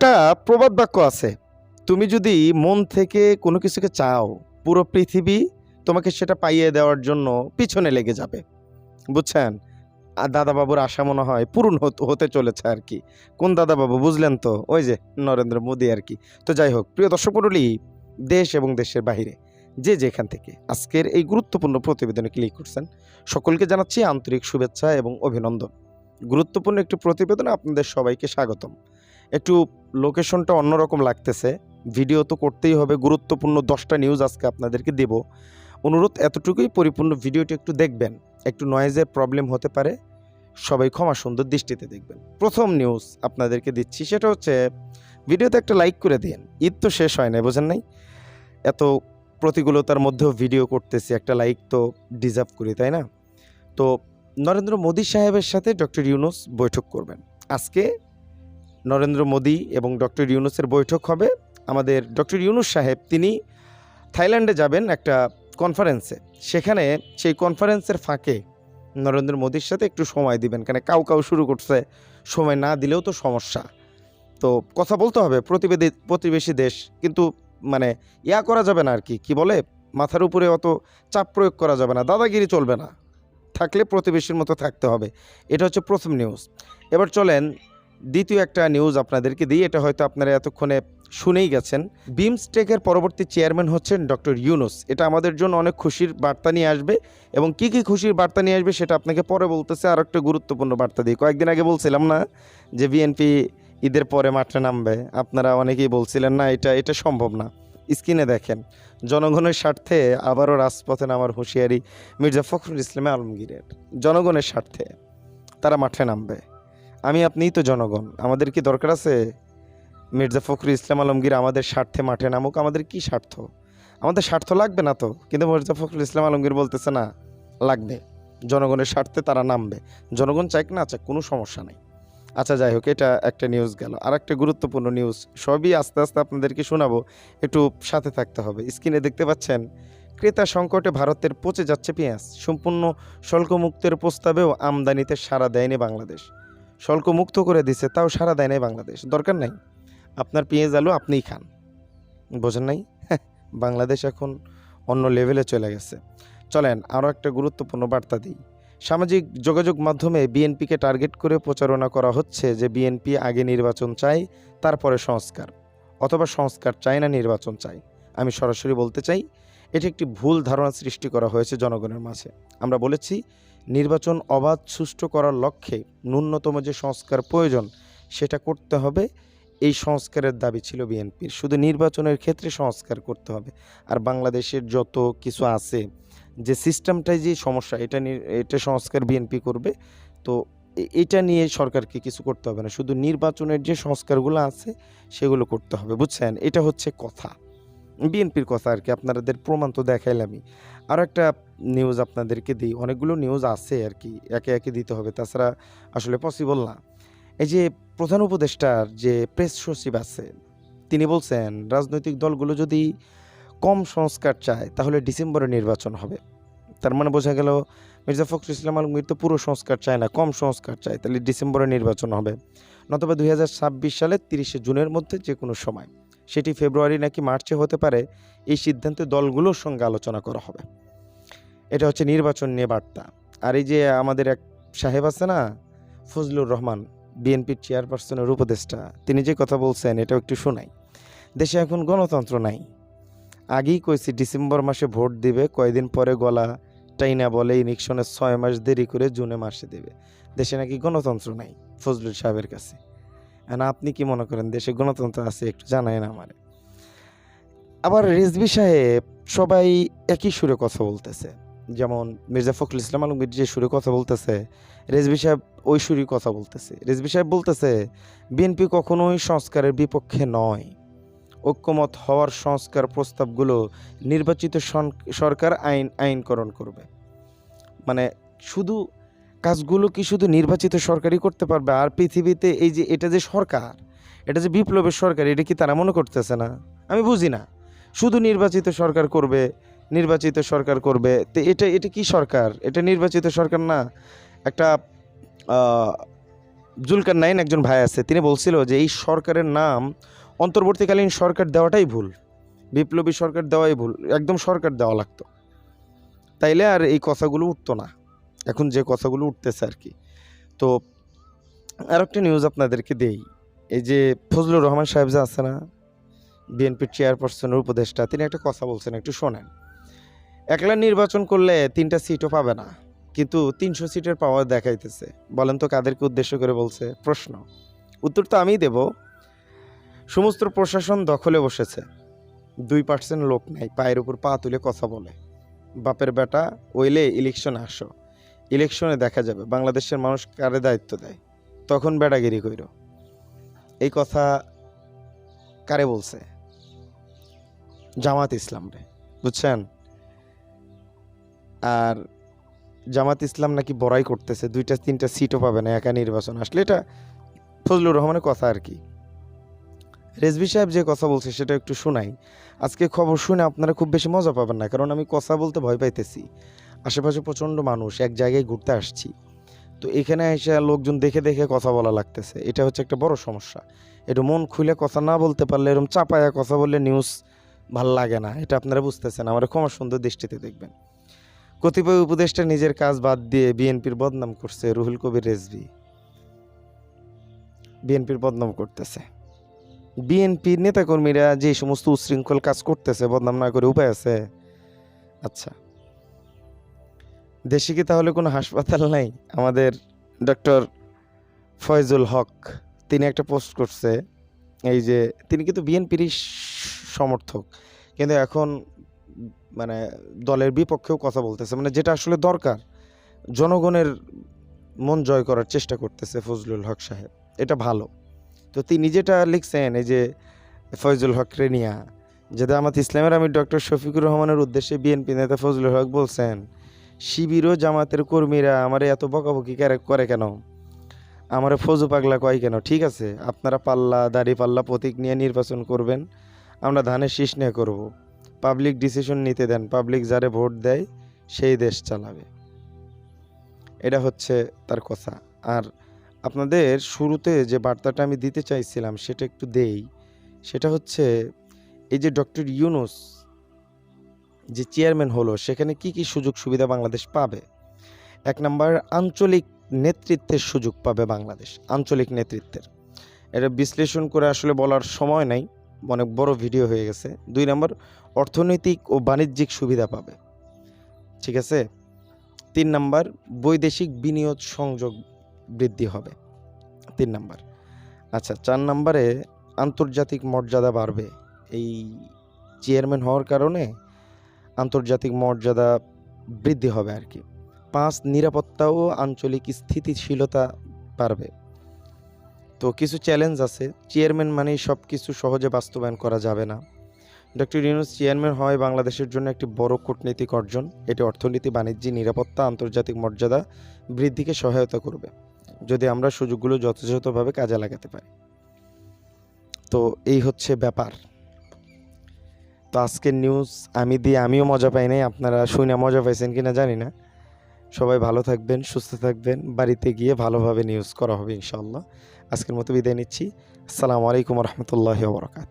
একটা প্রবাদ বাক্য আছে। তুমি যদি মন থেকে কোনো কিছুকে চাও, পুরো পৃথিবী তোমাকে সেটা পাইয়ে দেওয়ার জন্য পিছনে লেগে যাবে। বুঝছেন? আর দাদাবাবুর আশা মনে হয় পূরণ হত- চলেছে আর কি। কোন দাদাবাবু বুঝলেন তো? ওই যে নরেন্দ্র মোদী আর কি। তো যাই হোক, প্রিয় দর্শক মণ্ডলী, দেশ এবং দেশের বাইরে যে যেখান থেকে আজকের এই গুরুত্বপূর্ণ প্রতিবেদনে ক্লিক করছেন, সকলকে জানাচ্ছি আন্তরিক শুভেচ্ছা এবং অভিনন্দন। গুরুত্বপূর্ণ একটি প্রতিবেদনে আপনাদের সবাইকে স্বাগতম। একটু লোকেশনটা অন্যরকম লাগতেছে। ভিডিও তো করতেই হবে, গুরুত্বপূর্ণ দশটা নিউজ আজকে আপনাদেরকে দেব। অনুরোধ, এতটুকুই পরিপূর্ণ ভিডিওটি একটু দেখবেন। একটু নয়েজের প্রবলেম হতে পারে। সবাই ক্ষমা সুন্দর দৃষ্টিতে দেখবেন। প্রথম নিউজ আপনাদেরকে দিচ্ছি, সেটা হচ্ছে ভিডিওতে একটা লাইক করে দিন। ঈদ তো শেষ হয় না বোঝেন নাই? এত প্রতিকূলতার মধ্যেও ভিডিও করতেছি, একটা লাইক তো ডিজার্ভ করি, তাই না? তো নরেন্দ্র মোদী সাহেবের সাথে ডক্টর ইউনুস বৈঠক করবেন। আজকে নরেন্দ্র মোদী এবং ডক্টর ইউনুসের বৈঠক হবে। আমাদের ডক্টর ইউনুস সাহেব, তিনি থাইল্যান্ডে যাবেন একটা কনফারেন্সে সেখানে সেই কনফারেন্সের ফাঁকে নরেন্দ্র মোদীর সাথে একটু সময় দিবেন। কেন, কাউ কাউ শুরু করছে, সময় না দিলেও তো সমস্যা। তো কথা বলতে হবে, প্রতিবেদী, প্রতিবেশী দেশ। কিন্তু মানে ইয়া করা যাবে না আর কি কি বলে? মাথার উপরে অত চাপ প্রয়োগ করা যাবে না, দাদাগিরি চলবে না। থাকলে প্রতিবেশীর মতো থাকতে হবে। এটা হচ্ছে প্রথম নিউজ এবার চলেন দ্বিতীয় একটা নিউজ আপনাদেরকে দিই, এটা হয়তো আপনারা এতক্ষণে শুনেই গেছেন। বিমস্টেকের পরবর্তী চেয়ারম্যান হচ্ছেন ডক্টর ইউনুস এটা আমাদের জন্য অনেক খুশির বার্তা নিয়ে আসবে এবং কি কি খুশির বার্তা নিয়ে আসবে সেটা আপনাকে পরে বলতেছে। আর একটা গুরুত্বপূর্ণ বার্তা দিই কয়েকদিন আগে বলছিলাম না যে বিএনপি ঈদের পরে মাঠে নামবে। আপনারা অনেকেই বলছিলেন, না, এটা এটা সম্ভব না। স্ক্রিনে দেখেন, জনগণের স্বার্থে আবারও রাজপথে নামার হুঁশিয়ারি মির্জা ফখরুল ইসলাম আলমগীরের। জনগণের স্বার্থে তারা মাঠে নামবে। আমি আপনিই তো জনগণ। আমাদের কি দরকার আছে? মির্জা ফখরুল ইসলাম আলমগীর আমাদের স্বার্থে মাঠে নামুক, আমাদের কি স্বার্থ? আমাদের স্বার্থ লাগবে না তো? কিন্তু মির্জা ফখরুল ইসলাম আলমগীর বলতেছে না, লাগবে। জনগণের স্বার্থে তারা নামবে। জনগণ চাইক না চাক কোনো সমস্যা নেই। আচ্ছা যাই হোক, এটা একটা নিউজ গেল। আর একটা গুরুত্বপূর্ণ নিউজ সবই আস্তে আস্তে আপনাদেরকে শোনাবো। একটু সাথে থাকতে হবে। স্ক্রিনে দেখতে পাচ্ছেন, ক্রেতা সংকটে ভারতের পচে যাচ্ছে পেঁয়াজ। সম্পূর্ণ শুল্কমুক্তের প্রস্তাবেও আমদানিতে সাড়া দেয়নি বাংলাদেশ। শুল্কমুক্ত করে দিছে, তাও সাড়া দেয় নাই বাংলাদেশ। দরকার নাই। আপনার পেঁয়াজ আলু আপনিই খান। বোঝেন নাই? বাংলাদেশ এখন অন্য লেভেলে চলে গেছে। চলেন আরও একটা গুরুত্বপূর্ণ বার্তা দিই। সামাজিক যোগাযোগ মাধ্যমে বিএনপিকে টার্গেট করে প্রচারণা করা হচ্ছে যে বিএনপি আগে নির্বাচন চাই তারপরে সংস্কার। অথবা সংস্কার চায় না, নির্বাচন চাই আমি সরাসরি বলতে চাই, এটি একটি ভুল ধারণা সৃষ্টি করা হয়েছে জনগণের মাঝে। আমরা বলেছি নির্বাচন অবাধ সুষ্ঠু করার লক্ষ্যে ন্যূনতম যে সংস্কার প্রয়োজন, সেটা করতে হবে। এই সংস্কারের দাবি ছিল বিএনপির। শুধু নির্বাচনের ক্ষেত্রে সংস্কার করতে হবে। আর বাংলাদেশের যত কিছু আছে, যে সিস্টেমটাই যে সমস্যা, এটা এটা সংস্কার বিএনপি করবে। তো এটা নিয়ে সরকারকে কিছু করতে হবে না। শুধু নির্বাচনের যে সংস্কারগুলো আছে, সেগুলো করতে হবে। বুঝছেন? এটা হচ্ছে কথা। বিএনপির কথা আর কি, আপনাদের প্রমাণ তো দেখাইলামই। আর একটা নিউজ আপনাদেরকে দিই, অনেকগুলো নিউজ আছে আর কি, একে একে দিতে হবে, তাছাড়া আসলে পসিবল না। এই যে প্রধান উপদেষ্টার যে প্রেস সচিব আছে, তিনি বলছেন, রাজনৈতিক দলগুলো যদি কম সংস্কার চায়, তাহলে ডিসেম্বরে নির্বাচন হবে। তার মানে বোঝা গেল, মির্জা ফখরুল ইসলাম আলমগীর তো পুরো সংস্কার চায় না, কম সংস্কার চায়, তাহলে ডিসেম্বরে নির্বাচন হবে। নতবা দুই সালের তিরিশে জুনের মধ্যে যে কোনো সময়। সেটি ফেব্রুয়ারি নাকি মার্চে হতে পারে, এই সিদ্ধান্তে দলগুলোর সঙ্গে আলোচনা করা হবে। এটা হচ্ছে নির্বাচন নিয়ে বার্তা। আর এই যে আমাদের এক সাহেব আছে না, ফজলুর রহমান, বিএনপির চেয়ারপারসনের উপদেষ্টা, তিনি যে কথা বলছেন এটাও একটু শোনাই। দেশে এখন গণতন্ত্র নাই। আগেই কইছি ডিসেম্বর মাসে ভোট দিবে, কয়দিন পরে গলা টাইনা বলে ইলেকশনের ছয় মাস দেরি করে জুনে মাসে দেবে। দেশে নাকি গণতন্ত্র নাই, ফজলুল সাহেবের কাছে। না, আপনি কি মনে করেন দেশে গণতন্ত্র আছে, একটু জানায় না আমারে। আবার রেজবি সাহেব, সবাই একই সুরে কথা বলতেছে। যেমন মির্জা ফখরুল ইসলাম আলমগীর যে সুরে কথা বলতেছে রেজবি সাহেব ওই সুরই কথা বলতেছে। রেজবি সাহেব বলতেছে, বিএনপি কখনোই সংস্কারের বিপক্ষে নয়। ঐক্যমত হওয়ার সংস্কার প্রস্তাবগুলো নির্বাচিত সরকার আইন আইনকরণ করবে। মানে শুধু কাজগুলো কি শুধু নির্বাচিত সরকারই করতে পারবে? আর পৃথিবীতে এই যে এটা যে সরকার, এটা যে বিপ্লবের সরকার, এটা কি তারা মনে করতেছে না? আমি বুঝি না। শুধু নির্বাচিত সরকার করবে, নির্বাচিত সরকার করবে, তো এটা এটা কি সরকার? এটা নির্বাচিত সরকার না? একটা জুলকার নাইন একজন ভাই আছে, তিনি বলছিল যে এই সরকারের নাম অন্তর্বর্তীকালীন সরকার দেওয়াটাই ভুল। বিপ্লবী সরকার দেওয়াই ভুল, একদম সরকার দেওয়া লাগতো। তাইলে আর এই কথাগুলো উঠতো না। এখন যে কথাগুলো উঠতেছে আর কি। তো আর একটা নিউজ আপনাদেরকে দেই। এই যে ফজলুর রহমান সাহেব যে আছে না বিএনপির চেয়ারপারসনের উপদেষ্টা, তিনি একটা কথা বলছেন, একটু শোনেন। একলা নির্বাচন করলে তিনটা সিটও পাবে না, কিন্তু তিনশো সিটের পাওয়ার দেখাইতেছে। বলেন তো কাদেরকে উদ্দেশ্য করে বলছে? প্রশ্ন। উত্তর তো আমিই দেব। সমস্ত প্রশাসন দখলে বসেছে। দুই পার্সেন্ট লোক নাই, পায়ের উপর পা তুলে কথা বলে। বাপের বেটা, ওইলে ইলেকশন আসো। ইলেকশনে দেখা যাবে, বাংলাদেশের মানুষ কারে দায়িত্ব দেয়? তখন বেড়াগিরি কইর। এই কথা কারে বলছে? জামাত ইসলাম রে, বুঝছেন? আর জামাত ইসলাম নাকি বড়াই করতেছে, দুইটা, তিনটা সিটও পাবে না একা নির্বাচন। আসলে এটা ফজলুর রহমানের কথা আর কি। রেজবি সাহেব যে কথা বলছে সেটা একটু শোনাই। আজকে খবর শুনে আপনারা খুব বেশি মজা পাবেন না, কারণ আমি কথা বলতে ভয় পাইতেছি। আশেপাশে প্রচণ্ড মানুষ, এক জায়গায় ঘুরতে আসছি। তো এখানে এসে লোকজন দেখে দেখে কথা বলা লাগতেছে। এটা হচ্ছে একটা বড় সমস্যা। একটু মন খুলে কথা না বলতে পারলে, এরকম চাপায়া কথা বললে নিউজ ভালো লাগে না। এটা আপনারা বুঝতেছেন, আমার ক্ষমা সুন্দর দৃষ্টিতে দেখবেন। কতিপয় উপদেষ্টা নিজের কাজ বাদ দিয়ে বিএনপির বদনাম করছে রুহুল কবির রেজভি। বিএনপির বদনাম করতেছে। বিএনপির নেতাকর্মীরা যে সমস্ত উশৃঙ্খল কাজ করতেছে, বদনাম না করে উপায় আছে? আচ্ছা। দেশে কি তাহলে কোনো হাসপাতাল নাই? আমাদের ডক্টর ফয়জুল হক, তিনি একটা পোস্ট করছে, এই যে তিনি কিন্তু বিএনপির সমর্থক, কিন্তু এখন মানে দলের বিপক্ষেও কথা বলতেছে মানে যেটা আসলে দরকার, জনগণের মন জয় করার চেষ্টা করতেছে ফজলুল হক সাহেব, এটা ভালো। তো তিনি যেটা লিখছেন, এই যে ফয়জুল হক রেনিয়া যেটা আমাদের ইসলামের আমি ডক্টর শফিকুর রহমানের উদ্দেশ্যে বিএনপি নেতা ফজলুল হক বলছেন শিবির ও জামাতের কর্মীরা আমার এত বকাবকি করে- করে কেন? আমার ফজু পাগলা কয় কেন? ঠিক আছে, আপনারা পাল্লা, দাড়ি পাল্লা প্রতীক নিয়ে নির্বাচন করবেন, আমরা ধানের শীষ নিয়ে করব। পাবলিক ডিসিশন নিতে দেন, পাবলিক যারে ভোট দেয়, সেই দেশ চালাবে। এটা হচ্ছে তার কথা। আর আপনাদের শুরুতে যে বার্তাটা আমি দিতে চাইছিলাম, সেটা একটু দেই। সেটা হচ্ছে, এই যে ডক্টর ইউনুস যে চেয়ারম্যান হলো, সেখানে কি কি সুযোগ সুবিধা বাংলাদেশ পাবে? এক নম্বর, আঞ্চলিক নেতৃত্বের সুযোগ পাবে বাংলাদেশ, আঞ্চলিক নেতৃত্বের। এটা বিশ্লেষণ করে আসলে বলার সময় নাই, অনেক বড় ভিডিও হয়ে গেছে। দুই নম্বর, অর্থনৈতিক ও বাণিজ্যিক সুবিধা পাবে। ঠিক আছে? তিন নম্বর, বৈদেশিক বিনিয়োগ সংযোগ বৃদ্ধি হবে। তিন নম্বর। আচ্ছা চার নম্বরে আন্তর্জাতিক মর্যাদা বাড়বে। এই চেয়ারম্যান হওয়ার কারণে আন্তর্জাতিক মর্যাদা বৃদ্ধি হবে আর কি। পাঁচ, নিরাপত্তা ও আঞ্চলিক স্থিতিশীলতা বাড়বে। তো কিছু চ্যালেঞ্জ আছে। চেয়ারম্যান মানেই সব কিছু সহজে বাস্তবায়ন করা যাবে না। ডক্টর ইউনুস চেয়ারম্যান হয় বাংলাদেশের জন্য একটি বড় কূটনৈতিক অর্জন। এটি অর্থনীতি, বাণিজ্য, নিরাপত্তা, আন্তর্জাতিক মর্যাদা বৃদ্ধিকে সহায়তা করবে। যদি আমরা সুযোগগুলো যথাযথভাবে কাজে লাগাতে পারি। তো এই হচ্ছে ব্যাপার। তো আজকের নিউজ আমি দিয়ে আমিও মজা পাই নাই। আপনারা শুনে মজা পাইছেন কিনা জানি না। সবাই ভালো থাকবেন, সুস্থ থাকবেন। বাড়িতে গিয়ে ভালোভাবে নিউজ করা হবে ইনশাল্লাহ আজকের মতো বিদায় নিচ্ছি। আসসালামু আলাইকুম রহমতুল্লাহ বরকাত